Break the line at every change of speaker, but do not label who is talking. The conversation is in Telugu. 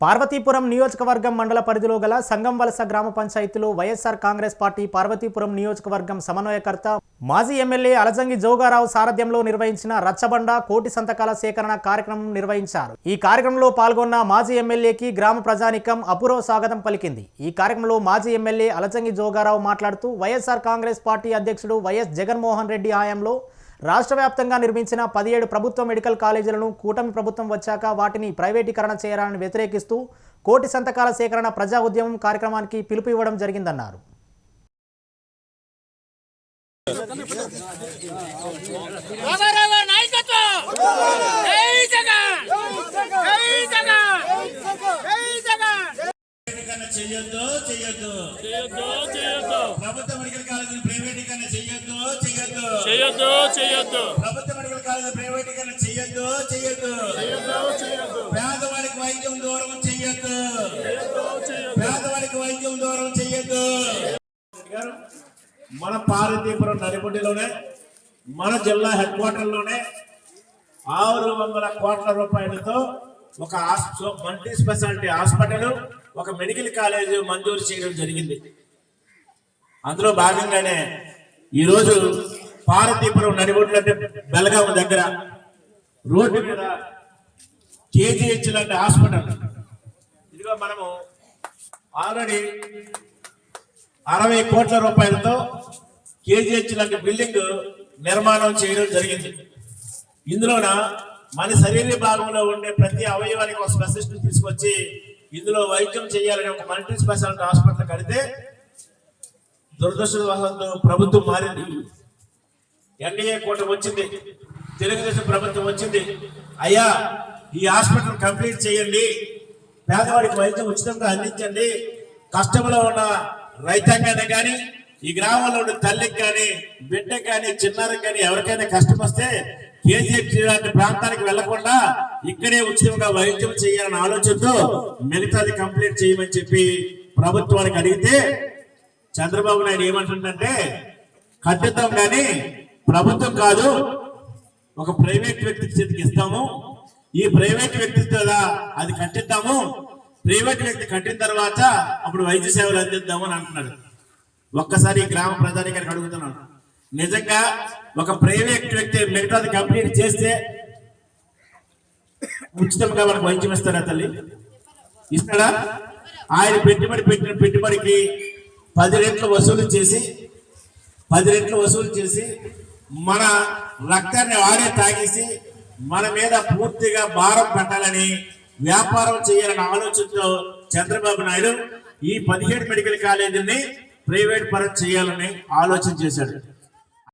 పార్వతీపురం నియోజకవర్గం మండల పరిధిలో గల సంగంవలస గ్రామ పంచాయతీలో వైఎస్ఆర్ కాంగ్రెస్ పార్టీ పార్వతీపురం నియోజకవర్గం సమన్వయకర్త మాజీ ఎమ్మెల్యే అలజంగి జోగారావు సారథ్యంలో నిర్వహించిన రచ్చబండ కోటి సంతకాల సేకరణ కార్యక్రమం నిర్వహించారు. ఈ కార్యక్రమంలో పాల్గొన్న మాజీ ఎమ్మెల్యేకి గ్రామ ప్రజానికం అపూర్వ స్వాగతం పలికింది. ఈ కార్యక్రమంలో మాజీ ఎమ్మెల్యే అలజంగి జోగారావు మాట్లాడుతూ వైఎస్ఆర్ కాంగ్రెస్ పార్టీ అధ్యక్షుడు వైఎస్ జగన్మోహన్ రెడ్డి హయాంలో రాష్ట్ర వ్యాప్తంగా నిర్మించిన పదిహేడు ప్రభుత్వ మెడికల్ కాలేజీలను కూటమి ప్రభుత్వం వచ్చాక వాటిని ప్రైవేటీకరణ చేయాలని వ్యతిరేకిస్తూ కోటి సంతకాల సేకరణ ప్రజా ఉద్యమం కార్యక్రమానికి పిలుపు ఇవ్వడం జరిగిందన్నారు.
చేయొద్దు చేయొద్దు
ప్రభుత్వ మెడికల్ కాలేజీని ప్రైవేటీకరణ చెయ్యొద్దు
చేయొద్దు చేయొద్దు
ప్రభుత్వ మెడికల్ కాలేజీ ప్రైవేటీకరణ చెయ్యొద్దు పేదవాడికి వైద్యం దూరం పేదవాడికి వైద్యం దూరం చెయ్యొద్దు. గారు, మన పార్వతీపురం నడిబొడ్డిలోనే మన జిల్లా హెడ్ క్వార్టర్లోనే ఆరు వందల కోట్ల రూపాయలతో ఒక మల్టీ స్పెషాలిటీ హాస్పిటల్ ఒక మెడికల్ కాలేజ్ మంజూరు చేయడం జరిగింది. అందులో భాగంగానే ఈరోజు పార్వతీపురం నడిబొడ్లు అంటే బెలగాం దగ్గర రోడ్డు మీద కేజీహెచ్ లాంటి హాస్పిటల్. ఇదిగో మనము ఆల్రెడీ అరవై కోట్ల రూపాయలతో కేజీహెచ్ లాంటి బిల్డింగ్ నిర్మాణం చేయడం జరిగింది. ఇందులోన మన శరీర భాగంలో ఉండే ప్రతి అవయవానికి ఒక స్పెషలిస్ట్ తీసుకొచ్చి ఇందులో వైద్యం చేయాలని ఒక మల్టీ స్పెషాలిటీ హాస్పిటల్ కడితే దురదృష్టవశాత్తు ప్రభుత్వం మారింది. ఎన్డీఏ కూటమి వచ్చింది తెలుగుదేశం ప్రభుత్వం వచ్చింది. అయ్యా ఈ హాస్పిటల్ కంప్లీట్ చేయండి పేదవాడికి వైద్యం ఉచితంగా అందించండి. కష్టంలో ఉన్న రైతాంగాన్ని కానీ ఈ గ్రామంలో ఉన్న తల్లికి కానీ బిడ్డకి కానీ చిన్నారికి కానీ ఎవరికైనా కష్టం వస్తే కేజీఎఫ్ లాంటి ప్రాంతానికి వెళ్ళకుండా ఇక్కడే ఉచితంగా వైద్యం చేయాలన్న ఆలోచనతో మిగతాది కంప్లీట్ చేయమని చెప్పి ప్రభుత్వానికి అడిగితే చంద్రబాబు నాయుడు ఏమంటుందంటే కట్టిద్దాం కానీ ప్రభుత్వం కాదు ఒక ప్రైవేట్ వ్యక్తికి చేతికి ఇస్తాము. ఈ ప్రైవేట్ వ్యక్తి కదా అది కట్టిద్దాము. ప్రైవేట్ వ్యక్తి కట్టిన తర్వాత అప్పుడు వైద్య సేవలు అందిద్దాము అని అంటున్నాడు. ఒక్కసారి గ్రామ ప్రధాని గారికి అడుగుతున్నాను. నిజంగా ఒక ప్రైవేట్ వ్యక్తి మిగతాది కంప్లీట్ చేస్తే ఉచితంగా మనకు వైద్యం ఇస్తాడా తల్లి? ఇస్తాడా? ఆయన పెట్టుబడి పెట్టిన పెట్టుబడికి పది రెట్లు వసూలు చేసి పది రెట్లు వసూలు చేసి మన రక్తాన్ని వాడే తాగేసి మన మీద పూర్తిగా భారం పెట్టాలని వ్యాపారం చేయాలని ఆలోచనతో చంద్రబాబు నాయుడు ఈ పదిహేడు మెడికల్ కాలేజీని ప్రైవేట్ పరం చేయాలని ఆలోచన చేశాడు.